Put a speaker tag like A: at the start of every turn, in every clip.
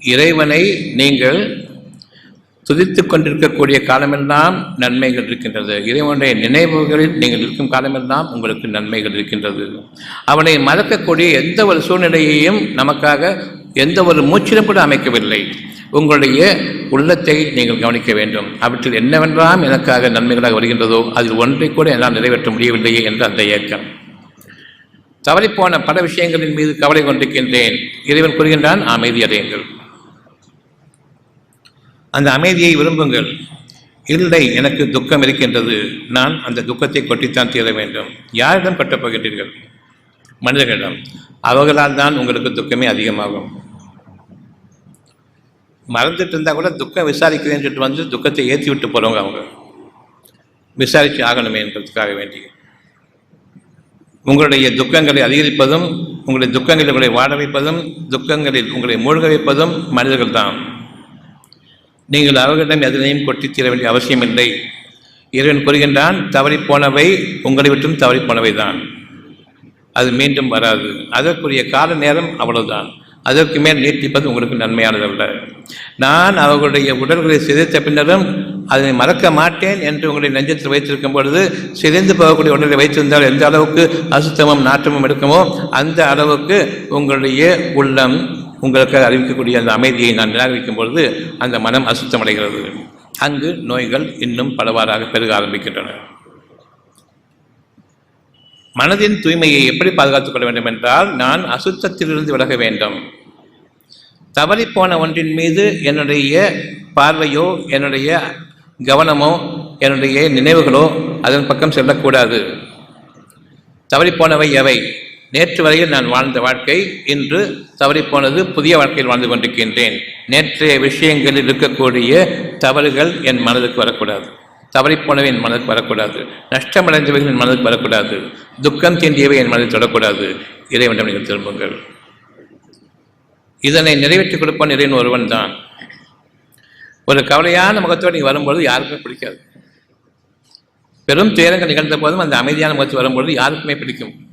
A: இறைவனை நீங்கள் துதித்துக் கொண்டிருக்கக்கூடிய காலமெல்லாம் நன்மைகள் இருக்கின்றது. இறைவனுடைய நினைவுகளில் நீங்கள் இருக்கும் காலமெல்லாம் உங்களுக்கு நன்மைகள் இருக்கின்றது. அவனை மறக்கக்கூடிய எந்த ஒரு சூழ்நிலையையும் நமக்காக எந்த ஒரு மூச்சிலும் கூட அமைக்கவில்லை. உங்களுடைய உள்ளத்தை நீங்கள் கவனிக்க வேண்டும். அவற்றில் என்னவென்றாம் எனக்காக நன்மைகளாக வருகின்றதோ அதில் ஒன்றை கூட என்னால் நிறைவேற்ற முடியவில்லையே என்ற அந்த இயக்கம் தவறிப்போன பல விஷயங்களின் மீது கவலை கொண்டிருக்கின்றேன். இறைவன் கூறுகின்றான் அமைதி அடையுங்கள். அந்த அமைதியை விரும்புங்கள். இல்லை எனக்கு துக்கம் இருக்கின்றது. நான் அந்த துக்கத்தை கொட்டித்தான் தீர வேண்டும். யாரிடம் கொட்டப் போகின்றீர்கள் மனிதர்களிடம். அவர்களால் தான் உங்களுக்கு துக்கமே அதிகமாகும். மறந்துட்டு இருந்தால் கூட துக்கம் விசாரிக்கிறேன்னு சொல்லிட்டு வந்து துக்கத்தை ஏற்றி விட்டு போகிறவங்க அவங்க. விசாரித்து ஆகணுமே என்பதற்காக வேண்டி. உங்களுடைய துக்கங்களை அதிகரிப்பதும் உங்களுடைய துக்கங்களில் உங்களை வாட வைப்பதும் துக்கங்களில் உங்களை மூழ்க வைப்பதும் மனிதர்கள் தான் நீங்கள் அவர்களிடம் எதனையும் கொட்டி தீர வேண்டிய அவசியமில்லை. இறைவன் கூறுகின்றான் தவறிப்போனவை உங்களை விட்டும் தவறிப்போனவை தான் அது மீண்டும் வராது. அதற்குரிய கால நேரம் அவ்வளவுதான். அதற்கு மேல் நீட்டிப்பது உங்களுக்கு நன்மையானதல்ல. நான் அவர்களுடைய உடல்களை சிதைத்த பின்னரும் அதனை மறக்க மாட்டேன் என்று உங்களுடைய நெஞ்சத்தில் வைத்திருக்கும் பொழுது சிதைந்து போகக்கூடிய உடலை வைத்திருந்தால் எந்த அளவுக்கு அசுத்தமும் நாற்றமும் எடுக்குமோ அந்த அளவுக்கு உங்களுடைய உள்ளம் உங்களுக்கு அறிவிக்கக்கூடிய அந்த அமைதியை நான் நிராகரிக்கும் பொழுது அந்த மனம் அசுத்தமடைகிறது. அங்கு நோய்கள் இன்னும் பலவாறாக பெருக ஆரம்பிக்கின்றன. மனதின் தூய்மையை எப்படி பாதுகாத்துக் கொள்ள வேண்டும் என்றால் நான் அசுத்தத்திலிருந்து விலக வேண்டும். தவறிப்போன ஒன்றின் மீது என்னுடைய பார்வையோ என்னுடைய கவனமோ என்னுடைய நினைவுகளோ அதன் பக்கம் செல்லக்கூடாது. தவறிப்போனவை எவை? நேற்று வரையில் நான் வாழ்ந்த வாழ்க்கை இன்று தவறிப்போனது புதிய வாழ்க்கையில் வாழ்ந்து கொண்டிருக்கின்றேன். நேற்றைய விஷயங்களில் இருக்கக்கூடிய தவறுகள் என் மனதுக்கு வரக்கூடாது. தவறிப்போனவை என் மனதுக்கு வரக்கூடாது. நஷ்டமடைந்தவைகள் என் மனதுக்கு வரக்கூடாது. துக்கம் தீண்டியவை என் மனதில் தொடக்கூடாது. இறைவனிடம் நீங்கள் திரும்புங்கள். இதனை நிறைவேற்றிக் கொடுப்பான் இறைவன் ஒருவன் தான். ஒரு கவலையான முகத்தோடு நீங்கள் வரும்பொழுது யாருக்குமே பிடிக்காது. பெரும் துயரங்கள் நிகழ்ந்த போதும் அந்த அமைதியான முகத்தில் வரும்பொழுது யாருக்குமே பிடிக்கும்.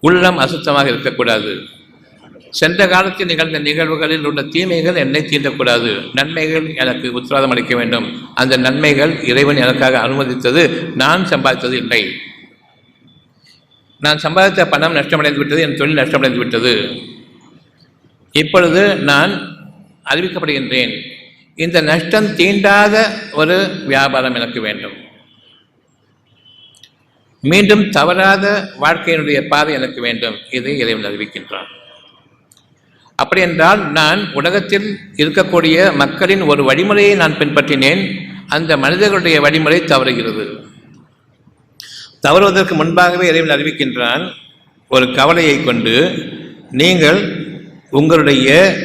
A: உள்ளம் அசுத்தமாக இருக்கக்கூடாது. சென்ற காலத்தில் நிகழ்ந்த நிகழ்வுகளில் உள்ள தீமைகள் என்னை தீண்டக்கூடாது. நன்மைகள் எனக்கு உத்தரவாதம் அளிக்க வேண்டும். அந்த நன்மைகள் இறைவன் எனக்காக அனுமதித்தது நான் சம்பாதித்தது இல்லை. நான் சம்பாதித்த பணம் நஷ்டமடைந்து விட்டது என் தொழில் நஷ்டமடைந்து விட்டது. இப்பொழுது நான் அறிவிக்கப்படுகின்றேன். இந்த நஷ்டம் தீண்டாத ஒரு வியாபாரம் எனக்கு வேண்டும். மீண்டும் தவறாத வாழ்க்கையினுடைய பாதை எனக்கு வேண்டும். இதை இறைவன் அறிவிக்கின்றான். அப்படி என்றால் நான் உலகத்தில் இருக்கக்கூடிய மக்களின் ஒரு வழிமுறையை நான் பின்பற்றினேன். அந்த மனிதர்களுடைய வழிமுறை தவறுகிறது. தவறுவதற்கு முன்பாகவே இறைவன் அறிவிக்கின்றான் ஒரு கவலையை கொண்டு நீங்கள் உங்களுடைய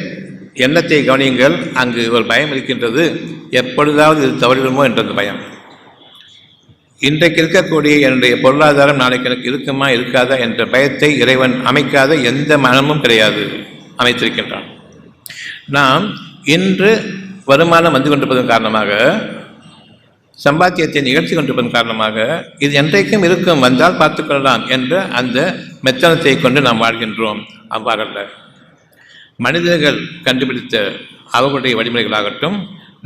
A: எண்ணத்தை கவனியுங்கள் அங்கு ஒரு பயம் இருக்கின்றது. எப்பொழுதாவது இது தவறிடுமோ என்ற பயம். இன்றைக்கு இருக்கக்கூடிய என்னுடைய பொருளாதாரம் நாளைக்கு எனக்கு இருக்குமா இருக்காதா என்ற பயத்தை இறைவன் அமைக்காத எந்த மனமும் கிடையாது அமைத்திருக்கின்றான். நாம் இன்று வருமானம் வந்து கொண்டிருப்பதன் காரணமாக சம்பாத்தியத்தை நிகழ்ச்சி கொண்டிருப்பதன் காரணமாக இது என்றைக்கும் இருக்கும் வந்தால் பார்த்துக்கொள்ளலாம் என்ற அந்த மெத்தனத்தை கொண்டு நாம் வாழ்கின்றோம். அவ்வாறல்ல. மனிதர்கள் கண்டுபிடித்த அவர்களுடைய வழிமுறைகளாகட்டும்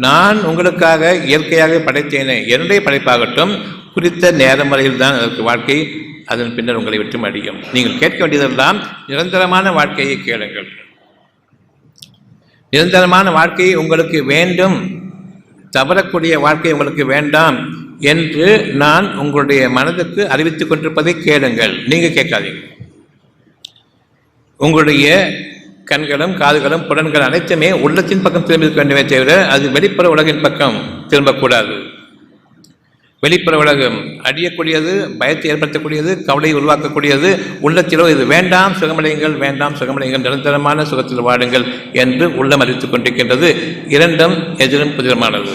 A: நான் உங்களுக்காக இயற்கையாக படைத்தேனே என்னுடைய படைப்பாகட்டும் குறித்த நேரம் வரையில் தான் அதற்கு வாழ்க்கை அதன் பின்னர் உங்களை விட்டு அடியும். நீங்கள் கேட்க வேண்டியதெல்லாம் நிரந்தரமான வாழ்க்கையை கேளுங்கள். நிரந்தரமான வாழ்க்கை உங்களுக்கு வேண்டும். தவறக்கூடிய வாழ்க்கை உங்களுக்கு வேண்டாம் என்று நான் உங்களுடைய மனதுக்கு அறிவித்துக் கொண்டிருப்பதை கேளுங்கள். நீங்கள் கேட்காதீங்க. உங்களுடைய கண்களும் காதுகளும் புலன்கள் அனைத்துமே உள்ளத்தின் பக்கம் திரும்பி வேண்டுமே தவிர அது வெளிப்புற உலகின் பக்கம் திரும்பக்கூடாது. வெளிப்புற உலகம். அடியக்கூடியது பயத்தை ஏற்படுத்தக்கூடியது கவலையை உருவாக்கக்கூடியது. உள்ளத்திலோ இது வேண்டாம் சுகமடையுங்கள் வேண்டாம் சுகமடையுங்கள் நிரந்தரமான சுகத்தில் வாடுங்கள் என்று உள்ளம் அறிவித்துக் கொண்டிருக்கின்றது. இரண்டும் எதிரும் புதிரமானது.